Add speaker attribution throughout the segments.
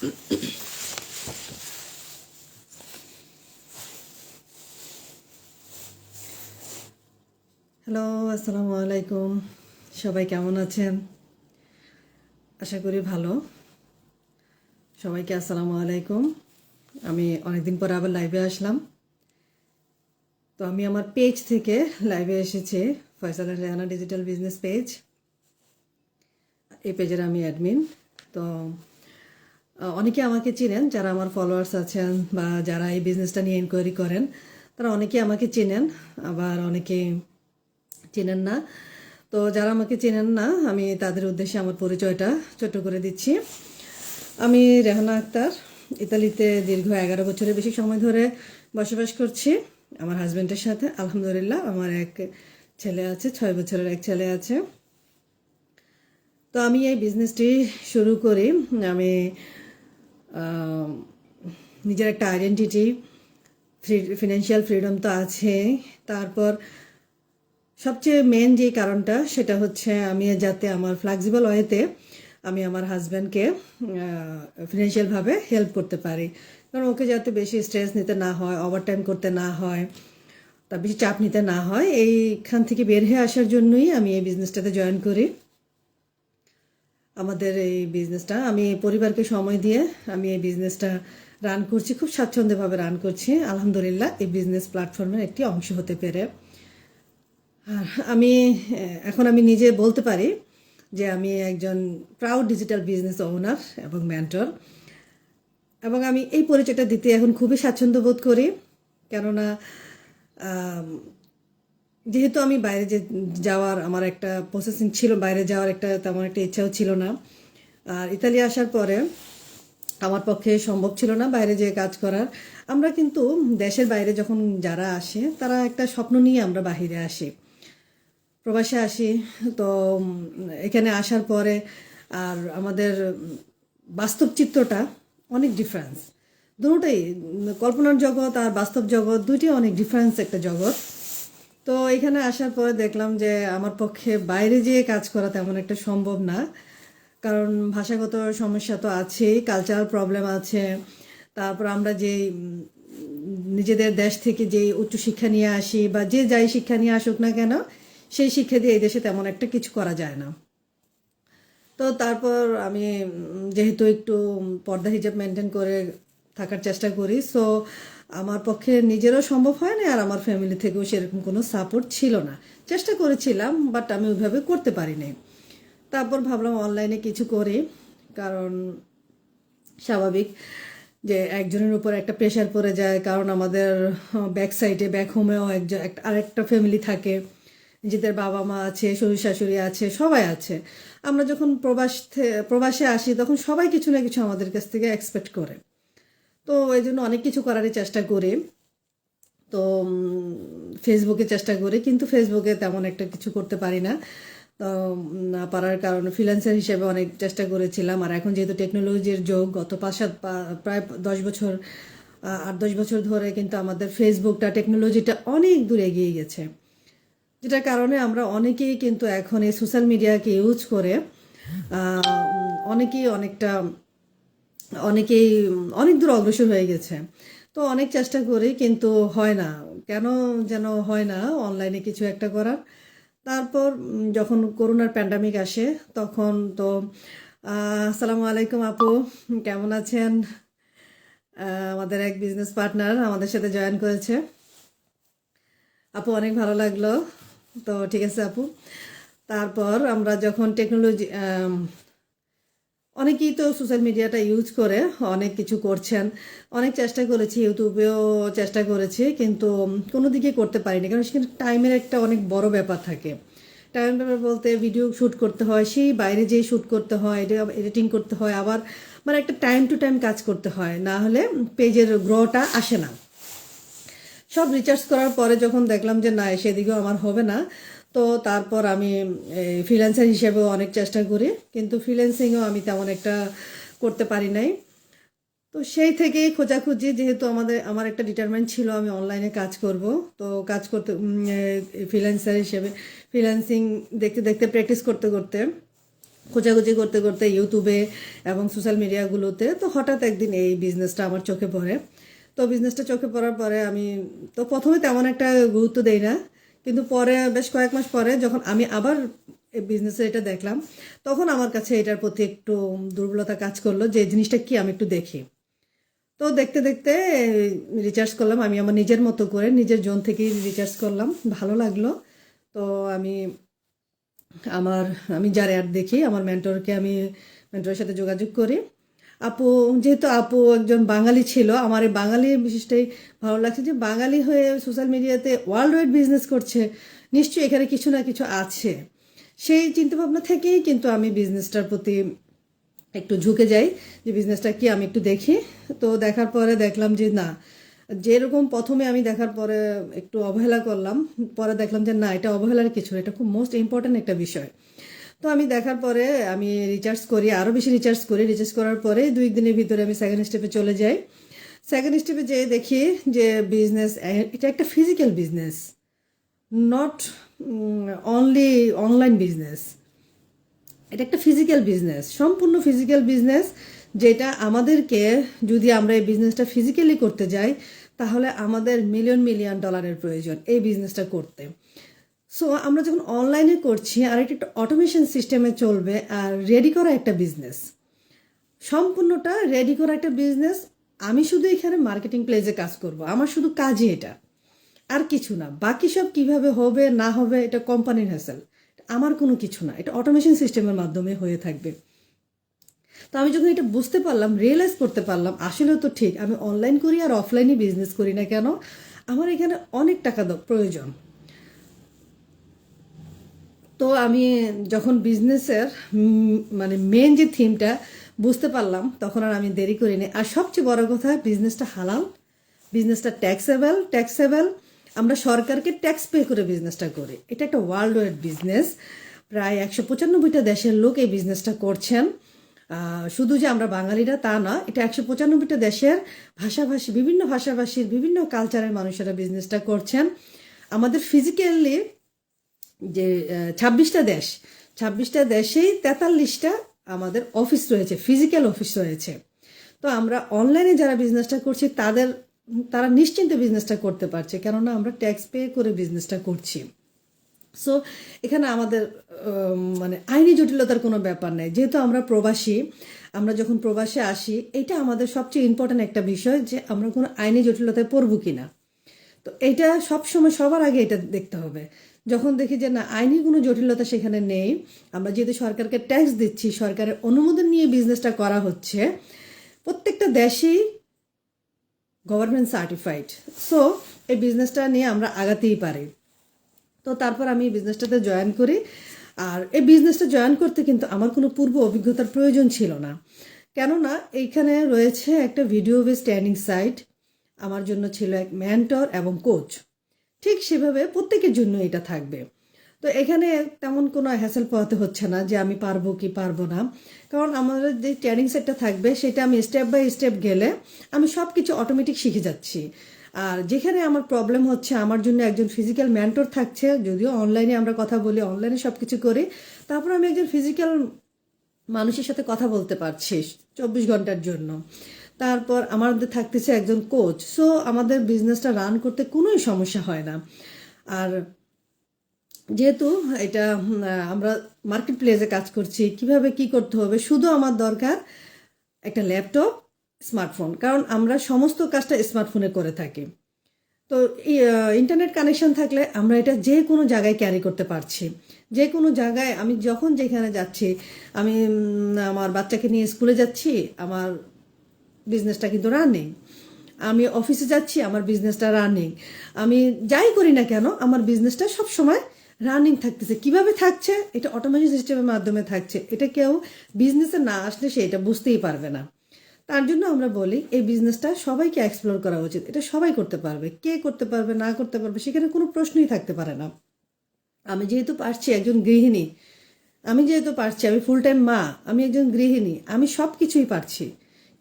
Speaker 1: Hello আসসালামু আলাইকুম সবাই কেমন আছেন? আশা করি ভালো। সবাইকে আসসালামু আলাইকুম। আমি অনেকদিন পর আবার লাইভে আসলাম। তো আমি আমার পেজ থেকে লাইভে এসেছি Faisal Rehana digital business page এই পেজের আমি অ্যাডমিন তো অনেকে আমাকে চিনেন, যারা আমার ফলোয়ার্স আছেন বা যারা এই বিজনেসটা নিয়ে ইনকোয়ারি করেন, তারা অনেকে আমাকে চেনেন, আবার অনেকে চেনেন না। তো যারা আমাকে চেনেন না, আমি তাদের উদ্দেশ্যে আমার পরিচয়টা ছোট করে দিচ্ছি। আমি রেহানা আক্তার, ইতালিতে দীর্ঘ এগারো বছরের বেশি সময় ধরে বসবাস করছি। আমার হাজব্যান্ডের সাথে, আলহামদুলিল্লাহ, আমার এক ছেলে আছে, ছয় বছরের এক ছেলে আছে। তো আমি এই বিজনেসটি শুরু করি। আমি নিজের একটা আইডেন্টিটি ফিনান্সিয়াল ফ্রিডম তো আছে। তারপর সবচেয়ে মেন যে কারণটা, সেটা হচ্ছে আমি যাতে আমার ফ্লেক্সিবল ওয়েতে আমি আমার হাজব্যান্ডকে ফিনান্সিয়ালভাবে হেল্প করতে পারি। কারণ ওকে যাতে বেশি স্ট্রেস নিতে না হয় ওভারটাইম করতে না হয় তা বেশি চাপ নিতে না হয়, এইখান থেকে বের হয়ে আসার জন্যই আমি এই বিজনেসটাতে জয়েন করি। আমাদের এই বিজনেসটা আমি পরিবারকে সময় দিয়ে আমি এই বিজনেসটা রান করছি, খুব স্বাচ্ছন্দ্যভাবে রান করছি। আলহামদুলিল্লাহ, এই বিজনেস প্ল্যাটফর্মের একটি অংশ হতে পেরে। আর আমি, এখন আমি নিজে বলতে পারি যে আমি একজন প্রাউড ডিজিটাল বিজনেস ওনার এবং মেন্টর এবং আমি এই পরিচয়টা দিতে এখন খুবই স্বাচ্ছন্দ্য বোধ করি। কেননা যেহেতু আমি বাইরে যে যাওয়ার আমার একটা প্রসেসিং ছিল, বাইরে যাওয়ার একটা তেমন একটা ইচ্ছাও ছিল না। আর ইতালি আসার পরে আমার পক্ষে সম্ভব ছিল না বাইরে যেয়ে কাজ করার। আমরা কিন্তু দেশের বাইরে যখন যারা আসে, তারা একটা স্বপ্ন নিয়ে আমরা বাহিরে আসি। প্রবাসে আসি, তো এখানে আসার পরে আর আমাদের বাস্তব চিত্রটা অনেক ডিফারেন্স দুটোই, কল্পনার জগৎ আর বাস্তব জগৎ দুইটি অনেক ডিফারেন্স একটা জগৎ। তো এখানে আসার পরে দেখলাম যে আমার পক্ষে বাইরে যেয়ে কাজ করা তেমন একটা সম্ভব না। কারণ ভাষাগত সমস্যা তো আছেই কালচারাল প্রবলেম আছে। তারপর আমরা যে নিজেদের দেশ থেকে যে উচ্চশিক্ষা নিয়ে আসি বা যে যাই শিক্ষা নিয়ে আসুক না কেন, সেই শিক্ষা দিয়ে এই দেশে তেমন একটা কিছু করা যায় না। তো তারপর আমি যেহেতু একটু পর্দা হিজাব মেনটেন করে থাকার চেষ্টা করি সো আমার পক্ষে নিজেরও সম্ভব হয় না আর আমার ফ্যামিলি থেকেও সেরকম কোনো সাপোর্ট ছিল না। চেষ্টা করেছিলাম বাট আমি ওইভাবে করতে পারিনি। তারপর ভাবলাম অনলাইনে কিছু করি, কারণ স্বাভাবিক যে একজনের উপর একটা প্রেশার পড়ে যায়, কারণ আমাদের ব্যাক সাইডে ব্যাক হোমেও একজন আরেকটা ফ্যামিলি থাকে। নিজেদের বাবা মা আছে শ্বশুর শাশুড়ি আছে, সবাই আছে। আমরা যখন প্রবাস প্রবাসে আসি, তখন সবাই কিছু না কিছু আমাদের কাছ থেকে এক্সপেক্ট করে। তো এই জন্য অনেক কিছু করারই চেষ্টা করি। তো ফেসবুকে চেষ্টা করি, কিন্তু ফেসবুকে তেমন একটা কিছু করতে পারি না। তো না পারার কারণে ফ্রিল্যান্সার হিসেবে অনেক চেষ্টা করেছিলাম। আর এখন যেহেতু টেকনোলজির যোগ, গত পাঁচ সাত প্রায় দশ বছর আট, দশ বছর ধরে কিন্তু আমাদের ফেসবুকটা টেকনোলজিটা অনেক দূর এগিয়ে গেছে। যেটার কারণে আমরা অনেকেই কিন্তু এখন এই সোশ্যাল মিডিয়াকে ইউজ করে অনেকেই অনেকটা অনেকেই, অনেক দূর অগ্রসর হয়ে গেছে। তো অনেক চেষ্টা করি, কিন্তু হয় না। কেন যেন হয় না অনলাইনে কিছু একটা করার। তারপর যখন করোনার প্যান্ডামিক আসে, তখন তো আসসালামু আলাইকুম আপু, কেমন আছেন? আমাদের এক বিজনেস পার্টনার আমাদের সাথে জয়েন করেছে। আপু, অনেক ভালো লাগল। তো ঠিক আছে আপু। তারপর আমরা যখন টেকনোলজি অনেকেই তো সোশ্যাল মিডিয়াটা ইউজ করে, অনেক কিছু করছেন। অনেক চেষ্টা করেছি, ইউটিউবেও চেষ্টা করেছি, কিন্তু কোনো দিকে করতে পারিনি, কারণ সেখানে টাইমের একটা অনেক বড় ব্যাপার থাকে। টাইম ব্যাপার বলতে ভিডিও শ্যুট করতে হয়, সেই বাইরে যেয়ে শ্যুট করতে হয় এডিটিং করতে হয়, আবার মানে একটা টাইম টু টাইম কাজ করতে হয়, না হলে পেজের গ্রোটা আসে না। সব রিচার্জ করার পরে যখন দেখলাম যে না, সেদিকেও আমার হবে না তো তারপর আমি ফ্রিল্যান্সার হিসেবেও অনেক চেষ্টা করি, কিন্তু ফ্রিল্যান্সিংও আমি তেমন একটা করতে পারি নাই। তো সেই থেকেই খোঁজাখুঁজি, যেহেতু আমাদের, আমার একটা ডিটারমেন্ট ছিল আমি অনলাইনে কাজ করব, তো কাজ করতে ফ্রিল্যান্সার হিসেবে ফ্রিল্যান্সিং দেখতে দেখতে প্র্যাকটিস করতে করতে, খোঁজাখুঁজি করতে করতে ইউটিউবে এবং সোশ্যাল মিডিয়াগুলোতে তো হঠাৎ একদিন এই বিজনেসটা আমার চোখে পড়ে। তো বিজনেসটা চোখে পড়ার পরে আমি, তো প্রথমে তেমন একটা গুরুত্ব দেই না কিন্তু পরে, বেশ কয়েক মাস পরে যখন আমি আবার বিজনেসে এটা দেখলাম, তখন আমার কাছে এটার প্রতি একটু দুর্বলতা কাজ করল যে জিনিসটা কি আমি একটু দেখি। তো দেখতে দেখতে রিচার্জ করলাম, আমি আমার নিজের মতো করে, নিজের জোন থেকেই রিচার্জ করলাম, ভালো লাগল। তো আমি, আমার, আমি যার অ্যাড দেখি, আমার মেন্টরকে আমি মেন্টরের সাথে যোগাযোগ করি। আপু, যেহেতু আপু একজন বাঙালি ছিল, আমার এই বাঙালি বিশেষটাই ভালো লাগছে যে বাঙালি হয়ে সোশ্যাল মিডিয়াতে ওয়ার্ল্ড ওয়াইড বিজনেস করছে, নিশ্চয়ই এখানে কিছু না কিছু আছে। সেই চিন্তাভাবনা থেকেই কিন্তু আমি বিজনেসটার প্রতি একটু ঝুঁকে যাই, যে বিজনেসটা কি আমি একটু দেখি। তো দেখার পরে দেখলাম যে না, যেরকম প্রথমে আমি দেখার পরে একটু অবহেলা করলাম, পরে দেখলাম যে না, এটা অবহেলার কিছু এটা খুব মোস্ট ইম্পর্ট্যান্ট একটা বিষয়। তো আমি দেখার পরে আমি রিচার্জ করি আরও বেশি রিচার্জ করি। রিচার্জ করার পরে দুই দিনের ভিতরে আমি সেকেন্ড স্টেপে চলে যাই। সেকেন্ড স্টেপে যেয়ে দেখি যে বিজনেস এটা একটা physical business not only online business এটা একটা ফিজিক্যাল বিজনেস সম্পূর্ণ ফিজিক্যাল বিজনেস যেটা আমাদেরকে যদি আমরা এই বিজনেসটা ফিজিক্যালি করতে যাই, তাহলে আমাদের মিলিয়ন মিলিয়ন ডলারের প্রয়োজন এই বিজনেসটা করতে। সো আমরা যখন অনলাইনে করছি, আর এটা একটা অটোমেশন সিস্টেমে চলবে, আর রেডি করা একটা বিজনেস সম্পূর্ণটা রেডি করা একটা বিজনেস আমি শুধু এখানে মার্কেটিং প্লেসে কাজ করব। আমার শুধু কাজই এটা। আর কিছু না। বাকি সব কীভাবে হবে, না হবে, এটা কোম্পানির হ্যাসেল আমার কোনো কিছু না। এটা অটোমেশন সিস্টেমের মাধ্যমে হয়ে থাকবে। তো আমি যখন এটা বুঝতে পারলাম রিয়েলাইজ করতে পারলাম, আসলেও তো ঠিক, আমি অনলাইন করি আর অফলাইনে বিজনেস করি না কেন? আমার এখানে অনেক টাকা প্রয়োজন। তো আমি যখন বিজনেসের মানে মেন যে থিমটা বুঝতে পারলাম, তখন আর আমি দেরি করিনি। আর সবচেয়ে বড় কথা বিজনেসটা হালাল বিজনেসটা ট্যাক্সেবল ট্যাক্সেবল আমরা সরকারকে ট্যাক্স পে করে বিজনেসটা করি। এটা একটা ওয়ার্ল্ড ওয়াইড বিজনেস প্রায় একশো পঁচানব্বইটা দেশের লোক এই বিজনেসটা করছেন। শুধু যে আমরা বাঙালিরা তা না, এটা একশো পঁচানব্বইটা দেশের ভাষাভাষী, বিভিন্ন ভাষাভাষীর বিভিন্ন কালচারের মানুষেরা বিজনেসটা করছেন। আমাদের ফিজিক্যালি যে ছাব্বিশটা দেশ, ছাব্বিশটা দেশেই তেতাল্লিশটা আমাদের অফিস রয়েছে, ফিজিক্যাল অফিস রয়েছে। তো আমরা অনলাইনে যারা বিজনেসটা করছি, তাদের, তারা নিশ্চিন্তে বিজনেসটা করতে পারছে, কেননা আমরা ট্যাক্স পে করে বিজনেসটা করছি। সো, এখানে আমাদের মানে আইনি জটিলতার কোনো ব্যাপার নেই। যেহেতু আমরা প্রবাসী, আমরা যখন প্রবাসে আসি, এটা আমাদের সবচেয়ে ইম্পর্ট্যান্ট একটা বিষয় যে আমরা কোনো আইনি জটিলতায় পড়ব কিনা। তো এটা সবসময় সবার আগে এটা দেখতে হবে। যখন দেখি যে না, আইনি কোনো জটিলতা সেখানে নেই, আমরা যেহেতু সরকারকে ট্যাক্স দিচ্ছি, সরকারের অনুমোদন নিয়ে বিজনেসটা করা হচ্ছে, প্রত্যেকটা দেশেই গভর্নমেন্ট সার্টিফাইড সো এই বিজনেসটা নিয়ে আমরা আগাতেই পারি। তো তারপর আমি বিজনেসটাতে জয়েন করি। আর এই বিজনেসটা জয়েন করতে কিন্তু আমার কোনো পূর্ব অভিজ্ঞতার প্রয়োজন ছিল না। কেননা, এইখানে রয়েছে একটা ভিডিও বেস ট্রেনিং সাইট আমার জন্য ছিল এক মেন্টর এবং কোচ ঠিক সেভাবে প্রত্যেকের জন্য এটা থাকবে। তো এখানে তেমন কোনো হ্যাসেল পাওয়াতে হচ্ছে না যে আমি পারব কি পারব না। কারণ আমাদের যে ট্রেনিং সেটটা থাকবে, সেটা আমি স্টেপ বাই স্টেপ গেলে আমি সব কিছু অটোমেটিক শিখে যাচ্ছি। আর যেখানে আমার প্রবলেম হচ্ছে, আমার জন্য একজন ফিজিক্যাল মেন্টর থাকছে, যদিও অনলাইনে আমরা কথা বলি অনলাইনে সব কিছু করি, তারপর আমি একজন ফিজিক্যাল মানুষের সাথে কথা বলতে পারছি চব্বিশ ঘণ্টার জন্য। তারপর আমাদের থাকতেছে একজন কোচ সো আমাদের বিজনেসটা রান করতে কোনোই সমস্যা হয় না। আর যেহেতু এটা আমরা মার্কেট প্লেসে কাজ করছি, কীভাবে কি করতে হবে, শুধু আমার দরকার একটা ল্যাপটপ স্মার্টফোন কারণ আমরা সমস্ত কাজটা স্মার্টফোনে করে থাকি। তো ইন্টারনেট কানেকশন থাকলে আমরা এটা যে কোনো জায়গায় ক্যারি করতে পারছি। যে কোনো জায়গায় আমি যখন যেখানে যাচ্ছি, আমি আমার বাচ্চাকে নিয়ে স্কুলে যাচ্ছি, আমার বিজনেসটা কিন্তু রানিং আমি অফিসে যাচ্ছি, আমার বিজনেসটা রানিং আমি যাই করি না কেন, আমার বিজনেসটা সব সময় রানিং থাকতেছে। কীভাবে থাকছে? এটা অটোমেশন সিস্টেমের মাধ্যমে থাকছে। এটা কেউ বিজনেসে না আসলে সে এটা বুঝতেই পারবে না। তার জন্য আমরা বলি, এই বিজনেসটা সবাইকে এক্সপ্লোর করা উচিত। এটা সবাই করতে পারবে। কে করতে পারবে, না করতে পারবে, সেখানে কোনো প্রশ্নই থাকতে পারে না। আমি যেহেতু পারছি একজন গৃহিণী, আমি যেহেতু পারছি, আমি ফুল টাইম মা, আমি একজন গৃহিণী, আমি সব কিছুই পারছি।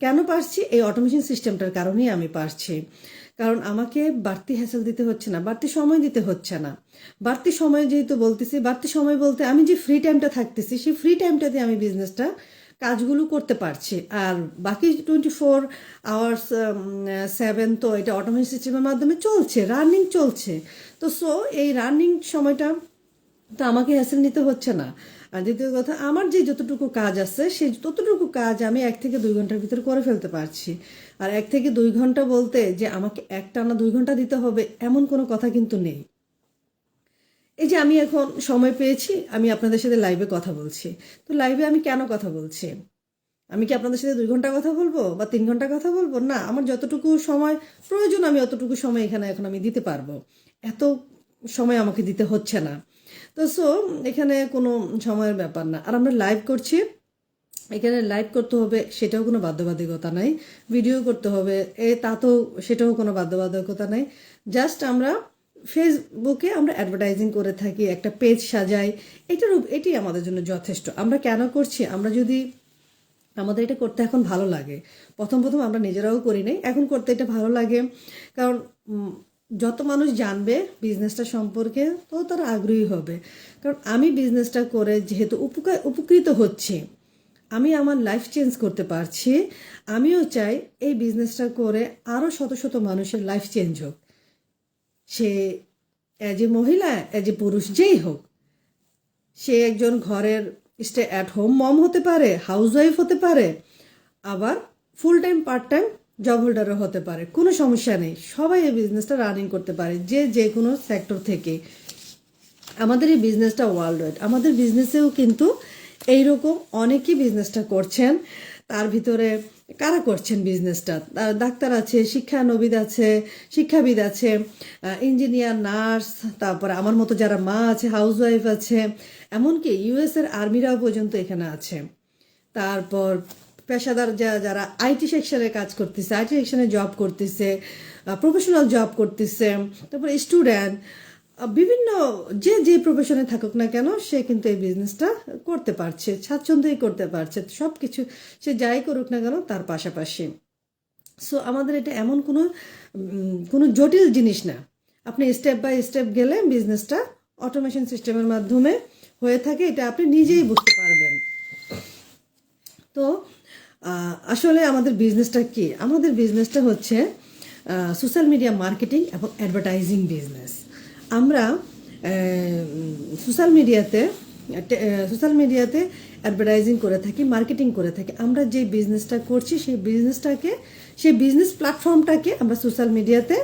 Speaker 1: কেন পারছি? এই অটোমেশন সিস্টেমটার কারণেই আমি পারছি। কারণ আমাকে বাড়তি হ্যাসেল দিতে হচ্ছে না, বাড়তি সময় দিতে হচ্ছে না। বাড়তি সময় যেহেতু বলতেছি, বাড়তি সময় বলতে আমি যে ফ্রি টাইমটা থাকতেছি, সেই ফ্রি টাইমটাতে আমি বিজনেসটা কাজগুলো করতে পারছি। আর বাকি টোয়েন্টি ফোর আওয়ার্স সেভেন তো এটা অটোমেশন সিস্টেমের মাধ্যমে চলছে রানিং চলছে। তো সো এই রানিং সময়টা তো আমাকে হ্যাসেল নিতে হচ্ছে না। আর দ্বিতীয় কথা, আমার যে যতটুকু কাজ আছে, সেই ততটুকু কাজ আমি এক থেকে দুই ঘণ্টার ভিতরে করে ফেলতে পারছি। আর এক থেকে দুই ঘণ্টা বলতে যে আমাকে একটা না দুই ঘণ্টা দিতে হবে, এমন কোনো কথা কিন্তু নেই। এই যে আমি এখন সময় পেয়েছি, আমি আপনাদের সাথে লাইভে কথা বলছি। তো লাইভে আমি কেন কথা বলছি? আমি কি আপনাদের সাথে দুই ঘণ্টা কথা বলব বা তিন ঘণ্টা কথা বলব? না, আমার যতটুকু সময় প্রয়োজন, আমি অতটুকু সময় এখানে এখন আমি দিতে পারব। এত সময় আমাকে দিতে হচ্ছে না। তো সো এখানে কোনো সময়ের ব্যাপার না। আর আমরা লাইভ করছি। এখানে লাইভ করতে হবে, সেটাও কোনো বাধ্যবাধকতা নাই। ভিডিও করতে হবে, এ, তা তো সেটাও কোনো বাধ্যবাধকতা নাই। জাস্ট আমরা ফেসবুকে আমরা অ্যাডভার্টাইজিং করে থাকি, একটা পেজ সাজাই। এটার এটি আমাদের জন্য যথেষ্ট। আমরা কেন করছি? আমরা যদি আমাদের এটা করতে এখন ভালো লাগে। প্রথম প্রথম আমরা নিজেরাও করি নাই। এখন করতে এটা ভালো লাগে, কারণ যত মানুষ জানবে বিজনেসটা সম্পর্কে, তো তারা আগ্রহী হবে। কারণ আমি বিজনেসটা করে যেহেতু উপকার, উপকৃত হচ্ছি, আমি আমার লাইফ চেঞ্জ করতে পারছি, আমিও চাই এই বিজনেসটা করে আরও শত শত মানুষের লাইফ চেঞ্জ হোক। সে অ্যাজ এ মহিলা অ্যাজ এ পুরুষ যেই হোক, সে একজন ঘরের স্টে অ্যাট হোম মম হতে পারে হাউস ওয়াইফ হতে পারে, আবার full time part time job হোল্ডারও হতে পারে, কোনো সমস্যা নেই। সবাই এই বিজনেসটা রানিং করতে পারে, যে যে কোনো সেক্টর থেকে। আমাদের এই বিজনেসটা ওয়ার্ল্ড ওয়াইড আমাদের বিজনেসেও কিন্তু এইরকম অনেকেই বিজনেসটা করছেন। তার ভিতরে কারা করছেন বিজনেসটা ডাক্তার আছে শিক্ষানবিদ আছে, শিক্ষাবিদ আছে ইঞ্জিনিয়ার নার্স তারপরে আমার মতো যারা মা আছে হাউস ওয়াইফ আছে, এমনকি ইউএস এর আর্মিরাও পর্যন্ত এখানে আছে। তারপর পেশাদার যারা আইটি সেকশনে কাজ করতেছে, আইটি সেকশনে জব করতেছে প্রফেশনাল জব করতেছে, তারপর স্টুডেন্ট বিভিন্ন যে যে প্রফেশনে থাকুক না কেন, সে কিন্তু এই বিজনেসটা করতে পারছে, স্বাচ্ছন্দ্যই করতে পারছে সব কিছু সে যাই করুক না কেন, তার পাশাপাশি। সো আমাদের এটা এমন কোনো কোনো জটিল জিনিস না। আপনি স্টেপ বাই স্টেপ গেলে বিজনেসটা অটোমেশন সিস্টেমের মাধ্যমে হয়ে থাকে, এটা আপনি নিজেই বুঝতে পারবেন। তো আসলে আমাদের বিজনেসটা কি? আমাদের বিজনেসটা হচ্ছে সোশ্যাল মিডিয়া মার্কেটিং এবং অ্যাডভার্টাইজিং বিজনেস আমরা সোশ্যাল মিডিয়াতে সোশ্যাল মিডিয়াতে অ্যাডভার্টাইজিং করে থাকি মার্কেটিং করে থাকি। আমরা যে বিজনেসটা করছি, সেই বিজনেসটাকে সেই বিজনেস প্ল্যাটফর্মটাকে আমরা সোশ্যাল মিডিয়াতে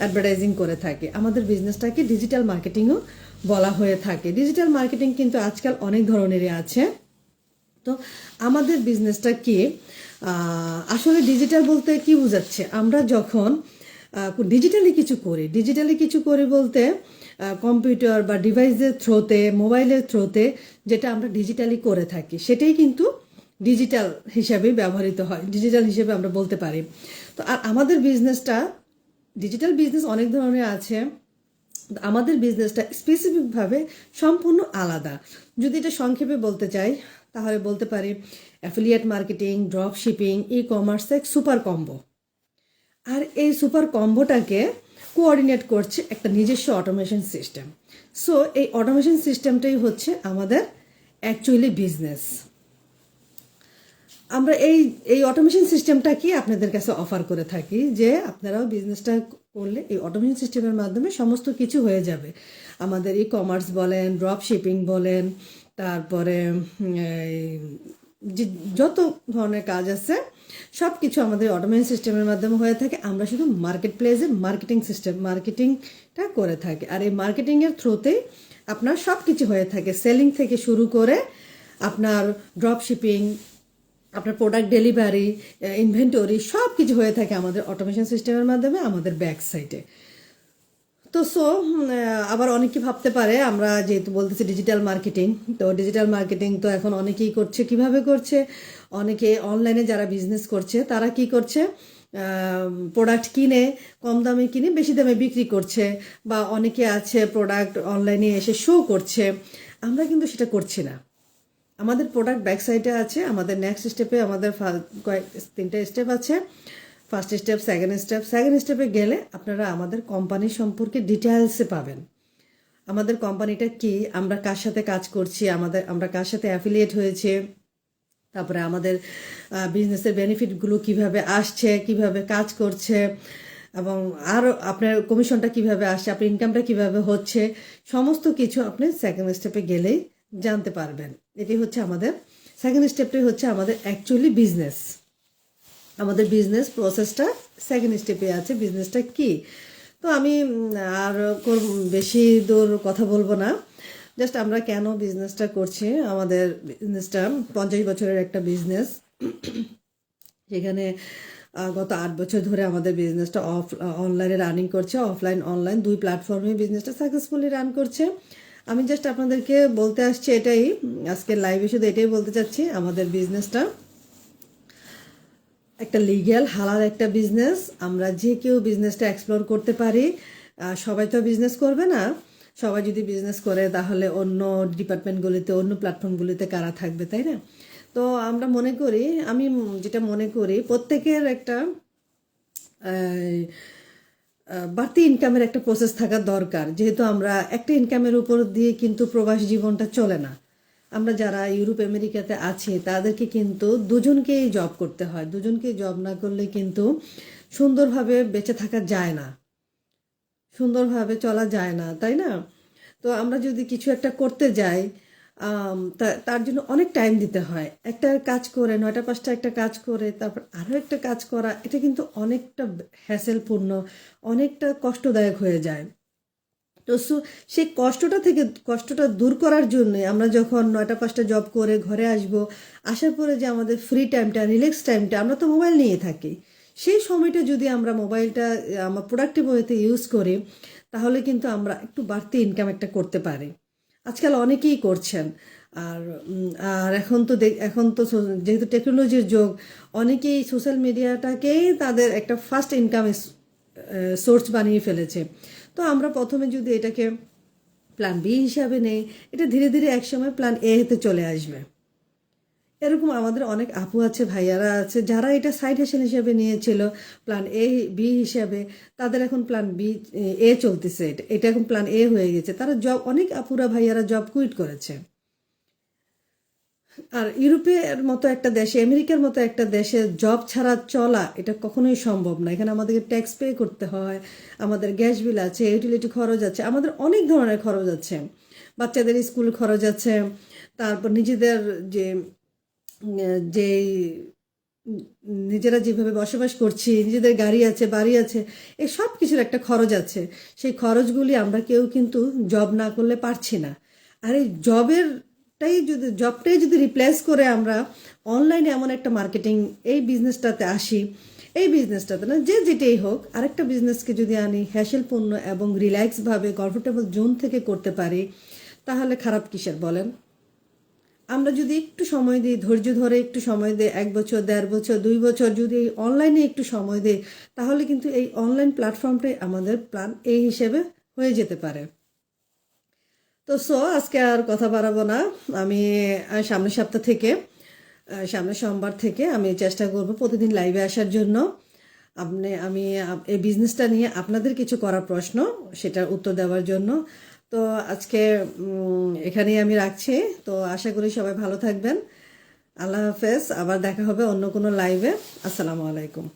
Speaker 1: অ্যাডভার্টাইজিং করে থাকি। আমাদের বিজনেসটাকে ডিজিটাল মার্কেটিংও বলা হয়ে থাকে। ডিজিটাল মার্কেটিং কিন্তু আজকাল অনেক ধরনেরই আছে। তো আমাদের বিজনেসটা কি? আসলে ডিজিটাল বলতে কি বোঝাচ্ছে? আমরা যখন ডিজিটালি কিছু করি ডিজিটালি কিছু করি বলতে কম্পিউটার বা ডিভাইসের থ্রোতে মোবাইলের থ্রোতে যেটা আমরা ডিজিটালি করে থাকি, সেটাই কিন্তু ডিজিটাল হিসাবে ব্যবহৃত হয় ডিজিটাল হিসেবে আমরা বলতে পারি। তো আর আমাদের বিজনেসটা ডিজিটাল বিজনেস অনেক ধরনের আছে আমাদের বিজনেসটা স্পেসিফিকভাবে সম্পূর্ণ আলাদা। যদি এটা সংক্ষেপে বলতে চাই তাহলে বলতে পারি affiliate marketing drop shipping e commerce এক সুপার কম্বো আর এই সুপার কম্বোটাকে কোঅর্ডিনেট করছে একটা নিজস্ব অটোমেশন সিস্টেম সো এই অটোমেশন সিস্টেমটাই হচ্ছে আমাদের অ্যাকচুয়ালি বিজনেস আমরা এই এই অটোমেশন সিস্টেমটা কি আপনাদের কাছে অফার করে থাকি যে আপনারাও বিজনেসটা করলে এই অটোমেশন সিস্টেমের মাধ্যমে সমস্ত কিছু হয়ে যাবে। আমাদের ই কমার্স বলেন ড্রপ শিপিং বলেন তারপরে যত ধরনের কাজ আছে সব কিছু আমাদের অটোমেশন সিস্টেমের মাধ্যমে হয়ে থাকে। আমরা শুধু মার্কেট প্লেসে মার্কেটিং সিস্টেম মার্কেটিংটা করে থাকি। আর এই মার্কেটিংয়ের থ্রুতেই আপনার সব কিছু হয়ে থাকে। সেলিং থেকে শুরু করে আপনার ড্রপ শিপিং আপনার প্রোডাক্ট ডেলিভারি ইনভেন্টরি সব কিছু হয়ে থাকে আমাদের অটোমেশন সিস্টেমের মাধ্যমে, আমাদের ব্যাক সাইটে তো সো আবার অনেকে ভাবতে পারে, আমরা যেহেতু বলতেছি ডিজিটাল মার্কেটিং তো ডিজিটাল মার্কেটিং তো এখন অনেকেই করছে। কীভাবে করছে? অনেকে অনলাইনে যারা বিজনেস করছে, তারা কি করছে? প্রোডাক্ট কিনে, কম দামে কিনে, বেশি দামে বিক্রি করছে বা অনেকে আছে প্রোডাক্ট অনলাইনে এসে শো করছে। আমরা কিন্তু সেটা করছি না। আমাদের প্রোডাক্ট ব্যাক সাইডে আছে, আমাদের নেক্সট স্টেপে আমাদের কয়েক, তিনটা স্টেপ আছে। First step second step second স্টেপে গেলে আপনারা আমাদের কোম্পানি সম্পর্কে ডিটেলসে পাবেন। আমাদের কোম্পানিটা কি? আমরা কার সাথে কাজ করছি? আমাদের, আমরা কার সাথে অ্যাফিলিয়েট হয়েছে? তারপরে আমাদের বিজনেসের বেনিফিটগুলো কীভাবে আসছে? কীভাবে কাজ করছে? এবং আরও আপনার কমিশনটা কীভাবে আসছে? আপনার ইনকামটা কীভাবে হচ্ছে? সমস্ত কিছু আপনি সেকেন্ড স্টেপে গেলেই জানতে পারবেন। এটি হচ্ছে আমাদের সেকেন্ড স্টেপটাই হচ্ছে আমাদের অ্যাকচুয়ালি বিজনেস আমাদের বিজনেস প্রসেসটা সেকেন্ড স্টেপে আছে বিজনেসটা কি? তো আমি আর বেশি দূর কথা বলব না। জাস্ট আমরা কেন বিজনেসটা করছি? আমাদের বিজনেসটা পঞ্চাশ বছরের একটা বিজনেস আহ, গত আট বছর ধরে আমাদের বিজনেসটা অফ অনলাইনে রানিং করছে। অফলাইন অনলাইন দুই প্ল্যাটফর্মে বিজনেসটা সাকসেসফুলি রান করছে। আমি জাস্ট আপনাদেরকে বলতে আসছি এটাই আজকে লাইভে শুধু এটাই বলতে চাচ্ছি। আমাদের বিজনেসটা একটা লিগ্যাল হালাল একটা বিজনেস আমরা যে কেউ বিজনেসটা এক্সপ্লোর করতে পারি সবাই তো বিজনেস করবে না। সবাই যদি বিজনেস করে, তাহলে অন্য ডিপার্টমেন্টগুলিতে অন্য প্ল্যাটফর্মগুলিতে কারা থাকবে, তাই না? তো আমরা মনে করি, আমি যেটা মনে করি, প্রত্যেকের একটা বাড়তি ইনকামের একটা প্রসেস থাকা দরকার। যেহেতু আমরা একটা ইনকামের উপর দিয়ে কিন্তু প্রবাস জীবনটা চলে না। আমরা যারা ইউরোপ, আমেরিকাতে আছি, তাদেরকে কিন্তু দুজনকেই জব করতে হয়। দুজনকেই জব না করলে কিন্তু সুন্দরভাবে বেঁচে থাকা যায় না। সুন্দরভাবে চলা যায় না, তাই না? তো আমরা যদি কিছু একটা করতে যাই তার জন্য অনেক টাইম দিতে হয়। একটা কাজ করে, নয়টা, পাঁচটা একটা কাজ করে, তারপর আরও একটা কাজ করা, এটা কিন্তু অনেকটা হ্যাসেলপূর্ণ অনেকটা কষ্টদায়ক হয়ে যায়। তো সেই কষ্টটা থেকে, কষ্টটা দূর করার জন্য আমরা যখন নয়টা পাঁচটা জব করে ঘরে আসব, আসার পরে যে আমাদের ফ্রি টাইমটা রিল্যাক্স টাইমটা আমরা তো মোবাইল নিয়ে থাকি। সেই সময়টা যদি আমরা মোবাইলটা আমার প্রোডাক্টিভ ওয়েতে ইউজ করি, তাহলে কিন্তু আমরা একটু বাড়তি ইনকাম একটা করতে পারি। আজকাল অনেকেই করছেন। আর আর এখন তো এখন তো যেহেতু টেকনোলজির যুগ, অনেকেই সোশ্যাল মিডিয়াটাকেই তাদের একটা ফার্স্ট ইনকামের সোর্স বানিয়ে ফেলেছে। তো আমরা প্রথমে যদি এটাকে প্ল্যান বি হিসাবে নেই, এটা ধীরে ধীরে একসময় প্ল্যান এ হতে চলে আসবে। এরকম আমাদের অনেক আপু আছে, ভাইয়ারা আছে, যারা এটা সাইড হেসেল হিসেবে নিয়েছিল প্ল্যান এ বি হিসাবে, তাদের এখন প্ল্যান বি এ চলতেছে। এটা এটা এখন প্ল্যান এ হয়ে গেছে। তারা জব অনেক আপুরা, ভাইয়ারা জব কুইট করেছে। আর ইউরোপের মতো একটা দেশে, আমেরিকার মতো একটা দেশে জব ছাড়া চলা, এটা কখনোই সম্ভব না। এখানে আমাদেরকে ট্যাক্স পে করতে হয়, আমাদের গ্যাস বিল আছে ইউটিলিটি খরচ আছে, আমাদের অনেক ধরনের খরচ আছে। বাচ্চাদের স্কুল খরচ আছে, তারপর নিজেদের যে যে, নিজেরা যেভাবে বসবাস করছি, নিজেদের গাড়ি আছে, বাড়ি আছে, এই সব কিছুর একটা খরচ আছে। সেই খরচগুলি আমরা কেউ কিন্তু জব না করলে পারছি না। আর এই জবেরটাই যদি জবটাই যদি রিপ্লেস করে আমরা অনলাইনে এমন একটা মার্কেটিং এই বিজনেসটাতে আসি, এই বিজনেসটাতে না, যে যেটাই হোক, আরেকটা বিজনেসকে যদি আনি হ্যাসেলপূর্ণ এবং রিল্যাক্সভাবে কমফোর্টেবল জোন থেকে করতে পারি, তাহলে খারাপ কিসের বলেন? আমরা যদি একটু সময় দিই, ধৈর্য ধরে একটু সময় দিই, এক বছর, দেড় বছর, দুই বছর যদি এই অনলাইনে একটু সময় দিই, তাহলে কিন্তু এই অনলাইন প্ল্যাটফর্মটাই আমাদের প্ল্যান এই হিসেবে হয়ে যেতে পারে। তো সো আজকে আর কথা বাড়াবো না। আমি সামনের সপ্তাহ থেকে সামনের সোমবার থেকে আমি চেষ্টা করব প্রতিদিন লাইভে আসার জন্য। আপনি, আমি এই বিজনেসটা নিয়ে আপনাদের কিছু করার প্রশ্ন, সেটার উত্তর দেওয়ার জন্য। তো, আজকে এখানেই আমি রাখছি। তো, আশা করি সবাই ভালো থাকবেন। আল্লাহ হাফেজ। আবার দেখা হবে অন্য কোনো লাইভে আসসালামু আলাইকুম।